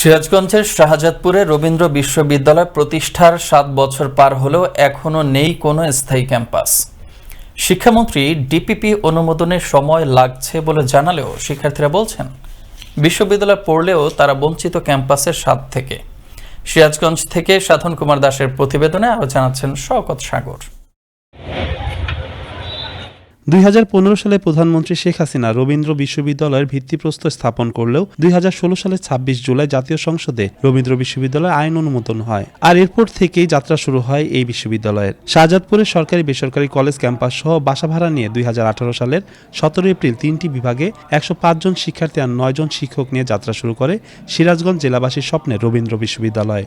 সিরাজগঞ্জের শাহজাদপুরে রবীন্দ্র বিশ্ববিদ্যালয় প্রতিষ্ঠার সাত বছর পার হলেও এখনও নেই কোনো স্থায়ী ক্যাম্পাস। শিক্ষামন্ত্রী ডিপিপি অনুমোদনের সময় লাগছে বলে জানালেও শিক্ষার্থীরা বলছেন, বিশ্ববিদ্যালয় পড়লেও তারা বঞ্চিত ক্যাম্পাসের স্বাদ থেকে। সিরাজগঞ্জ থেকে সাধন কুমার দাসের প্রতিবেদনে আরও জানাচ্ছেন শওকত সাগর। দুই হাজার পনেরো সালে প্রধানমন্ত্রী শেখ হাসিনা রবীন্দ্র বিশ্ববিদ্যালয়ের ভিত্তিপ্রস্তর স্থাপন করলেও দুই হাজার ষোলো সালের ছাব্বিশ জুলাই জাতীয় সংসদে রবীন্দ্র বিশ্ববিদ্যালয় আইন অনুমোদন হয়। আর এরপর থেকেই যাত্রা শুরু হয় এই বিশ্ববিদ্যালয়ের। শাহজাদপুরের সরকারি বেসরকারি কলেজ ক্যাম্পাস সহ বাসা ভাড়া নিয়ে দুই হাজার আঠারো সালের সতেরো এপ্রিল তিনটি বিভাগে একশো জন শিক্ষার্থী আর নয় জন শিক্ষক নিয়ে যাত্রা শুরু করে সিরাজগঞ্জ জেলাবাসীর স্বপ্নে রবীন্দ্র বিশ্ববিদ্যালয়।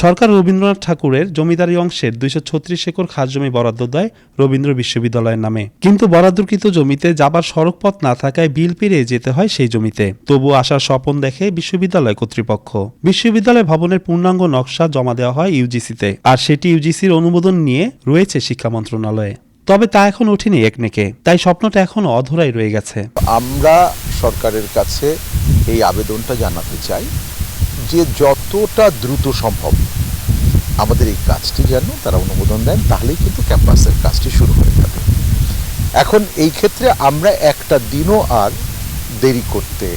সরকার রবীন্দ্রনাথ ঠাকুরের জমিদারি অংশের দুইশো ছত্রিশ একর খাস জমি বরাদ্দ দেয় রবীন্দ্র বিশ্ববিদ্যালয়ের নামে। কিন্তু বরাদ্দকৃত জমিতে যাবার সড়ক পথ না থাকায় বিল পেরিয়ে যেতে হয় সেই জমিতে। তবু আসার স্বপন দেখে বিশ্ববিদ্যালয় কর্তৃপক্ষ। বিশ্ববিদ্যালয় ভবনের পূর্ণাঙ্গ নকশা জমা দেওয়া হয় ইউজিসিতে আর সেটি ইউজিসির অনুমোদন নিয়ে রয়েছে শিক্ষা মন্ত্রণালয়ে। তবে তা এখন ওঠেনি একনেকে। তাই স্বপ্নটা এখনও অধরাই রয়ে গেছে। আমরা সরকারের কাছে এই আবেদনটা জানাতে চাই। যে যতটা দ্রুত সম্ভব। আমাদের এই কাজটি যেন তারা অনুমোদন দেন, তাহলেই কিন্তু ক্যাম্পাসের কাজটি শুরু হয়ে যাবে। এখন এই ক্ষেত্রে আমরা একটা দিনও আর দেরি করতে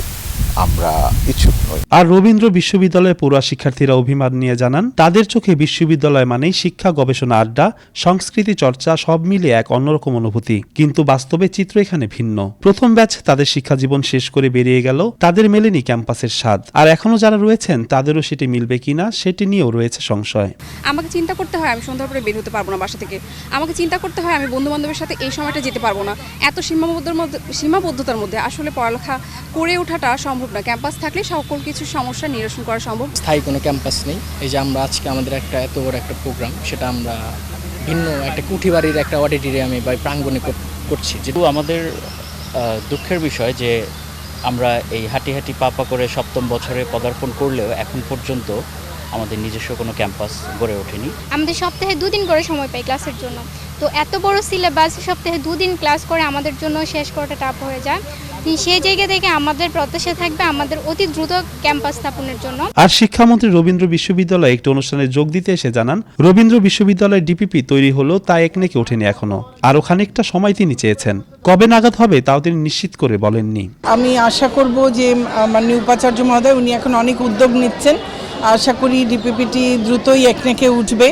আমরা ইচ্ছুক নই। আর রবীন্দ্র বিশ্ববিদ্যালয়ের পড়ুয়া শিক্ষার্থীরা অভিমান নিয়ে জানান তাদের চোখে বিশ্ববিদ্যালয় মানেই শিক্ষা গবেষণা আড্ডা সংস্কৃতি চর্চা সব মিলিয়ে এক অন্যরকম অনুভূতি। কিন্তু বাস্তবে চিত্র এখানে ভিন্ন। প্রথম ব্যাচ তাদের শিক্ষা জীবন শেষ করে বেরিয়ে গেল তাদের মেলেনি ক্যাম্পাসের স্বাদ। আর এখনও যারা রয়েছেন তাদেরও সেটি মিলবে কিনা সেটি নিয়েও রয়েছে সংশয়। আমাকে চিন্তা করতে হয় আমি সন্ধ্যার পরে বের হতে পারব না বাসা থেকে। আমাকে চিন্তা করতে হয় আমি বন্ধু বান্ধবের সাথে এই সময়টা যেতে পারব না। এত সীমাবদ্ধতার মধ্যে সীমাবদ্ধতার মধ্যে আসলে পড়ালেখা করে ওঠাটা সম্ভব না। ক্যাম্পাস থাকলে সকল কিছু সমস্যা নিরসন করা সম্ভব। স্থায়ী কোনো ক্যাম্পাস নেই। এই যে আমরা আজকে আমাদের একটা এত বড় একটা প্রোগ্রাম সেটা আমরা ভিন্ন একটা কুঠি বাড়ির একটা অডিটোরিয়ামে বা প্রাঙ্গণে করছি। যেহেতু আমাদের দুঃখের বিষয় যে আমরা এই হাঁটি হাঁটি পা পা করে সপ্তম বছরে পদার্পণ করলেও এখন পর্যন্ত আমাদের নিজস্ব কোনো ক্যাম্পাস গড়ে ওঠেনি। আমাদের সপ্তাহে দুদিন করে সময় পাই ক্লাসের জন্য। তো এত বড় সিলেবাস সপ্তাহে দুদিন ক্লাস করে আমাদের জন্য শেষ করাটা টাফ হয়ে যায়। সেই জায়গা থেকে আমাদের প্রত্যাশা থাকবে আমাদের অতি দ্রুত ক্যাম্পাস স্থাপনের জন্য। আর শিক্ষামন্ত্রী রবীন্দ্র বিশ্ববিদ্যালয়ে একটি অনুষ্ঠানে যোগ দিতে এসে জানান রবীন্দ্র বিশ্ববিদ্যালয়ের ডিপিপি তৈরি হলেও তা একনেকে ওঠেনি এখনও। আরও খানিকটা সময় তিনি চেয়েছেন। কবে নাগাদ হবে তাও তিনি নিশ্চিত করে বলেননি। আমি আশা করব যে মাননীয় উপাচার্য মহোদয় উনি এখন অনেক উদ্যোগ নিচ্ছেন। আশা করি ডিপিপিটি দ্রুতই একনেকে উঠবে।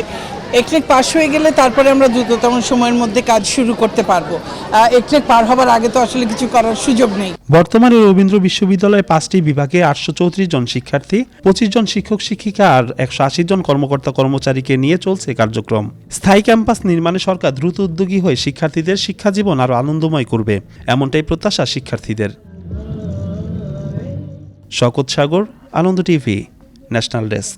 একনেক পাশ হয়ে গেলে তারপরে আমরা দ্রুততম সময়ের মধ্যে কাজ শুরু করতে পারব। আহ, পার হবার আগে তো আসলে কিছু করার সুযোগ নেই। বর্তমানে রবীন্দ্র বিশ্ববিদ্যালয়ে পাঁচটি বিভাগে আটশো চৌত্রিশ জন শিক্ষার্থী পঁচিশ জন শিক্ষক শিক্ষিকা আর একশো আশি জন কর্মকর্তা কর্মচারীকে নিয়ে চলছে কার্যক্রম। স্থায়ী ক্যাম্পাস নির্মাণে সরকার দ্রুত উদ্যোগী হয়ে শিক্ষার্থীদের শিক্ষা জীবন আরও আনন্দময় করবে এমনটাই প্রত্যাশা শিক্ষার্থীদের। শকত Sagar Anand TV national desk.